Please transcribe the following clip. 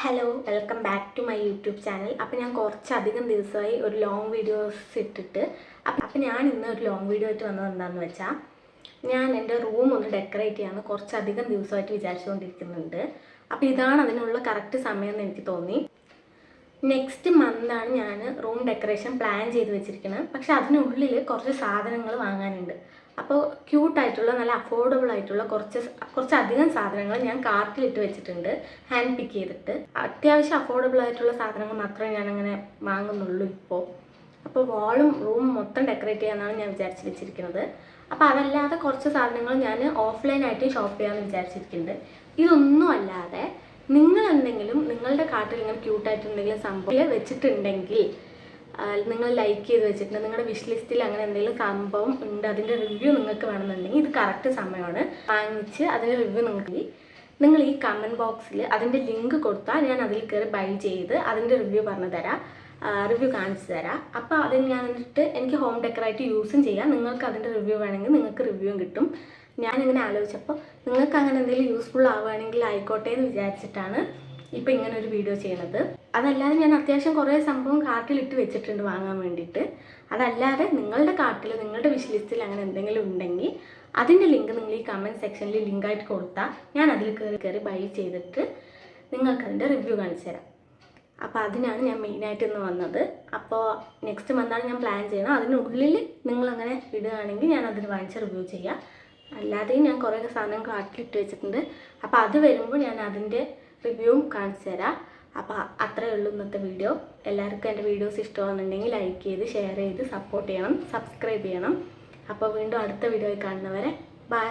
Hello welcome back to my YouTube channel അപ്പോൾ ഞാൻ കുറച്ചധികം ദിവസമായി ഒരു ലോങ് വീഡിയോസ് ഇട്ടിട്ട് അപ്പം അപ്പം ഞാൻ ഇന്ന് ഒരു ലോങ് വീഡിയോ ആയിട്ട് വന്നത് എന്താണെന്ന് വെച്ചാൽ ഞാൻ എന്റെ റൂം ഒന്ന് ഡെക്കറേറ്റ് ചെയ്യാമെന്ന് കുറച്ചധികം ദിവസമായിട്ട് വിചാരിച്ചുകൊണ്ടിരിക്കുന്നുണ്ട്. അപ്പോൾ ഇതാണ് അതിനുള്ള കറക്റ്റ് സമയം എന്ന് എനിക്ക് തോന്നി. നെക്സ്റ്റ് മന്താണ് ഞാൻ റൂം ഡെക്കറേഷൻ പ്ലാൻ ചെയ്ത് വെച്ചിരിക്കുന്നത് പക്ഷെ അതിനുള്ളിൽ കുറച്ച് സാധനങ്ങൾ വാങ്ങാനുണ്ട്. അപ്പോൾ ക്യൂട്ടായിട്ടുള്ള നല്ല അഫോർഡബിൾ ആയിട്ടുള്ള കുറച്ച് കുറച്ചധികം സാധനങ്ങൾ ഞാൻ കാർട്ടിലിട്ട് വെച്ചിട്ടുണ്ട്. ഹാൻഡ് പിക്ക് ചെയ്തിട്ട്. അത്യാവശ്യം അഫോർഡബിൾ ആയിട്ടുള്ള സാധനങ്ങൾ മാത്രമേ ഞാൻ അങ്ങനെ വാങ്ങുന്നുള്ളൂ ഇപ്പോൾ അപ്പോൾ വാളും റൂമും മൊത്തം ഡെക്കറേറ്റ് ചെയ്യാമെന്നാണ് ഞാൻ വിചാരിച്ച് വെച്ചിരിക്കുന്നത് അപ്പോൾ അതല്ലാതെ കുറച്ച് സാധനങ്ങൾ ഞാൻ ഓഫ്ലൈനായിട്ട് ഷോപ്പ് ചെയ്യാമെന്ന് വിചാരിച്ചിരിക്കുന്നുണ്ട് ഇതൊന്നും അല്ലാതെ നിങ്ങൾ എന്തെങ്കിലും നിങ്ങളുടെ കാട്ടിൽ ഇങ്ങനെ ക്യൂട്ടായിട്ട് എന്തെങ്കിലും സംഭവം വെച്ചിട്ടുണ്ടെങ്കിൽ നിങ്ങൾ ലൈക്ക് ചെയ്ത് വെച്ചിട്ടുണ്ട് നിങ്ങളുടെ വിഷ് ലിസ്റ്റിൽ അങ്ങനെ എന്തെങ്കിലും സംഭവം ഉണ്ട് അതിന്റെ റിവ്യൂ നിങ്ങൾക്ക് വേണമെന്നുണ്ടെങ്കിൽ ഇത് കറക്റ്റ് സമയമാണ്. വാങ്ങിച്ച് അതിന്റെ റിവ്യൂ നിങ്ങൾക്ക് നിങ്ങൾ ഈ കമന്റ് ബോക്സിൽ അതിന്റെ ലിങ്ക് കൊടുത്താൽ ഞാൻ അതിൽ കയറി ബൈ ചെയ്ത് അതിന്റെ റിവ്യൂ പറഞ്ഞു തരാം റിവ്യൂ കാണിച്ചു തരാം. അപ്പോൾ അതിന് ഞാൻ എന്നിട്ട് എനിക്ക് ഹോം ഡെക്കറായിട്ട് യൂസും ചെയ്യാം. നിങ്ങൾക്ക് അതിന്റെ റിവ്യൂ വേണമെങ്കിൽ നിങ്ങൾക്ക് റിവ്യൂവും കിട്ടും. ഞാനിങ്ങനെ ആലോചിച്ചപ്പോൾ നിങ്ങൾക്ക് അങ്ങനെ എന്തെങ്കിലും യൂസ്ഫുൾ ആവുകയാണെങ്കിൽ ആയിക്കോട്ടെ എന്ന് വിചാരിച്ചിട്ടാണ് ഇപ്പോൾ ഇങ്ങനെ ഒരു വീഡിയോ ചെയ്യുന്നത് അതല്ലാതെ ഞാൻ അത്യാവശ്യം കുറേ സംഭവം കാർട്ടിലിട്ട് വെച്ചിട്ടുണ്ട് വാങ്ങാൻ വേണ്ടിയിട്ട്. അതല്ലാതെ നിങ്ങളുടെ കാർട്ടിൽ നിങ്ങളുടെ വിഷ് ലിസ്റ്റിൽ അങ്ങനെ എന്തെങ്കിലും ഉണ്ടെങ്കിൽ അതിന്റെ ലിങ്ക് നിങ്ങൾ ഈ കമന്റ് സെക്ഷനിൽ ലിങ്കായിട്ട് കൊടുത്താൽ ഞാൻ അതിൽ കയറി കയറി ബൈ ചെയ്തിട്ട് നിങ്ങൾക്ക് അതിന്റെ റിവ്യൂ കാണിച്ചു തരാം. അപ്പോൾ അതിനാണ് ഞാൻ മെയിനായിട്ട് ഇന്ന് വന്നത്. അപ്പോൾ നെക്സ്റ്റ് മന്താണ് ഞാൻ പ്ലാൻ ചെയ്യണം അതിനുള്ളിൽ നിങ്ങളങ്ങനെ ഇടുകയാണെങ്കിൽ ഞാൻ അതിന് വാങ്ങിച്ച് റിവ്യൂ ചെയ്യാം. അല്ലാതെയും ഞാൻ കുറേ സാധനം കാട്ടിലിട്ട് വെച്ചിട്ടുണ്ട്. അപ്പോൾ അത് വരുമ്പോൾ ഞാൻ അതിന്റെ റിവ്യൂവും കാണിച്ചു തരാം. അപ്പോൾ അത്രയേ ഉള്ളൂ ഇന്നത്തെ വീഡിയോ എല്ലാവർക്കും എന്റെ വീഡിയോസ് ഇഷ്ടമാണെന്നുണ്ടെങ്കിൽ ലൈക്ക് ചെയ്ത് ഷെയർ ചെയ്ത് സപ്പോർട്ട് ചെയ്യണം സബ്സ്ക്രൈബ് ചെയ്യണം. അപ്പോൾ വീണ്ടും അടുത്ത വീഡിയോയിൽ കാണുന്നവരെ ബൈ